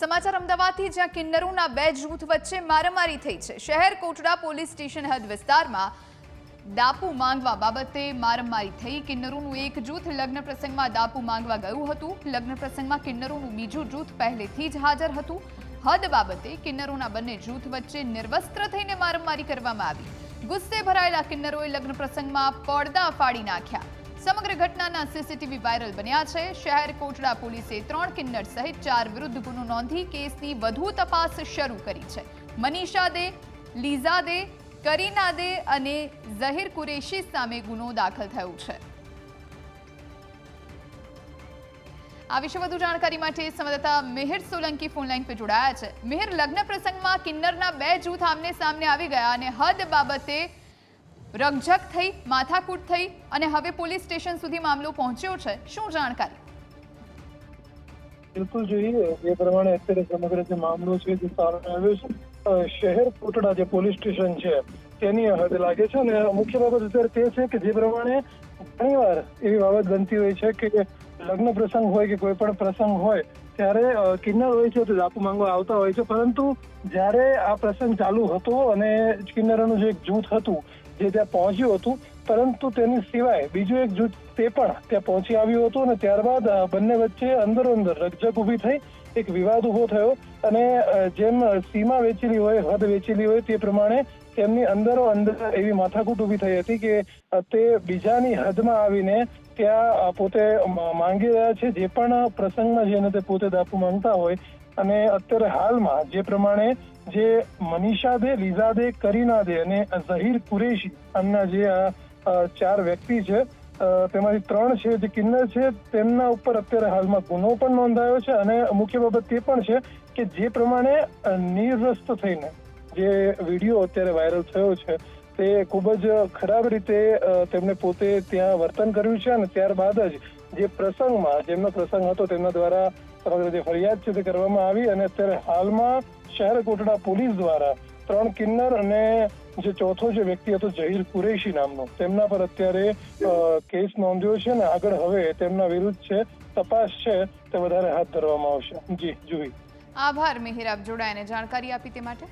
સમાચાર અમદાવાદથી, જ્યાં કિન્નરોના બે જૂથ વચ્ચે મારામારી થઈ છે. શહેર કોટડા પોલીસ સ્ટેશન હદ વિસ્તારમાં દાપુ માંગવા બાબતે મારામારી થઈ. કિન્નરોનું એક જૂથ લગ્ન પ્રસંગમાં દાપુ માંગવા ગયું હતું. લગ્ન પ્રસંગમાં કિન્નરોનું બીજું જૂથ પહેલેથી જ હાજર હતું. હદ બાબતે કિન્નરોના બંને જૂથ વચ્ચે નિર્વસ્ત્ર થઈને મારામારી કરવામાં આવી. ગુસ્સે ભરાયેલા કિન્નરોએ લગ્ન પ્રસંગમાં પડદા ફાડી નાખ્યા. સમગ્ર ઘટનાના સીસીટીવી વાયરલ બન્યા છે. શહેર કોટડા પોલીસે ત્રણ કિન્નર સહિત ચાર વિરુદ્ધ ગુનો નોંધી કેસની વધુ તપાસ શરૂ કરી છે. મનીષા દે, લીઝા દે, કરીના દે અને ઝહીર કુરેશી સામે ગુનો દાખલ થયો છે. આ વિશે વધુ જાણકારી માટે સંવાદદાતા મિહિર સોલંકી ફોનલાઈન પર જોડાયા છે. મિહિર, લગ્ન પ્રસંગમાં કિન્નરના બે જૂથ આમને સામને આવી ગયા અને હદ બાબતે રકઝક થઈ, માથાકૂટ થઈ અને હવે પોલીસ સ્ટેશન સુધી મામલો પહોંચ્યો છે. શું જાણકારી? બિલકુલ જોઈએ, એ પ્રમાણે અત્યારે સમગ્ર જે મામલો છે, જે સામે આવ્યો છે શહેર કોટડા જે પોલીસ સ્ટેશન છે, તેની હદ લાગે છે અને મુખ્ય બાબત અત્યારે તે છે કે જે પ્રમાણે ઘણીવાર એવી બાબત બનતી હોય છે કે લગ્ન પ્રસંગ હોય કે કોઈ પણ પ્રસંગ હોય, ત્યારે કિન્નર હોય છે, તો દાપુ માંગવા આવતા હોય છે. પરંતુ જ્યારે આ પ્રસંગ ચાલુ હતો અને કિન્નરોનું જે એક જૂથ હતું જે ત્યાં પહોંચ્યું હતું પરંતુ તેની સિવાય બીજું એક જૂથ તે પણ ત્યાં પહોંચી આવ્યું હતું અને ત્યારબાદ બંને વચ્ચે અંદર અંદર રકઝક ઊભી થઈ, એક વિવાદ ઊભો થયો અને જેમ સીમા વેચેલી હોય, હદ વેચેલી હોય તે પ્રમાણે તેમની અંદરો અંદર એવી માથાકૂટ ઊભી થઈ હતી કે તે બીજાની હદમાં આવીને ત્યાં પોતે માંગી રહ્યા છે જે પણ પ્રસંગમાં જેને તે પોતે દાપુ માંગતા હોય અને અત્યારે હાલમાં જે પ્રમાણે જે મનીષા દે લીઝા દે કરીના દે અને ઝહીર કુરેશી આમના જે આ ચાર વ્યક્તિ છે તેમાંથી ત્રણ છે જે કિન્નર છે, તેમના ઉપર અત્યારે હાલમાં ગુનો પણ નોંધાયો છે અને મુખ્ય બાબત તે પણ છે કે જે પ્રમાણે નિરસ્ત થઈને જે વીડિયો અત્યારે વાયરલ થયો છે, તે ખૂબ જ ખરાબ રીતે તેમણે પોતે ત્યાં વર્તન કર્યું છે અને ત્યારબાદ જ જે પ્રસંગમાં, જેમનો પ્રસંગ હતો તેમના દ્વારા સમગ્ર જે ફરિયાદ છે તે કરવામાં આવી અને અત્યારે હાલમાં શહેર કોટડા પોલીસ દ્વારા ત્રણ કિન્નર અને જે ચોથો જે વ્યક્તિ હતો જહીર કુરેશી નામનો, તેમના પર અત્યારે કેસ નોંધ્યો છે અને આગળ હવે તેમના વિરુદ્ધ છે, તપાસ છે, તે વધારે હાથ ધરવામાં આવશે. જી જુવી આભાર, મિહિર, આપ જોડાઈને જાણકારી આપી તે માટે.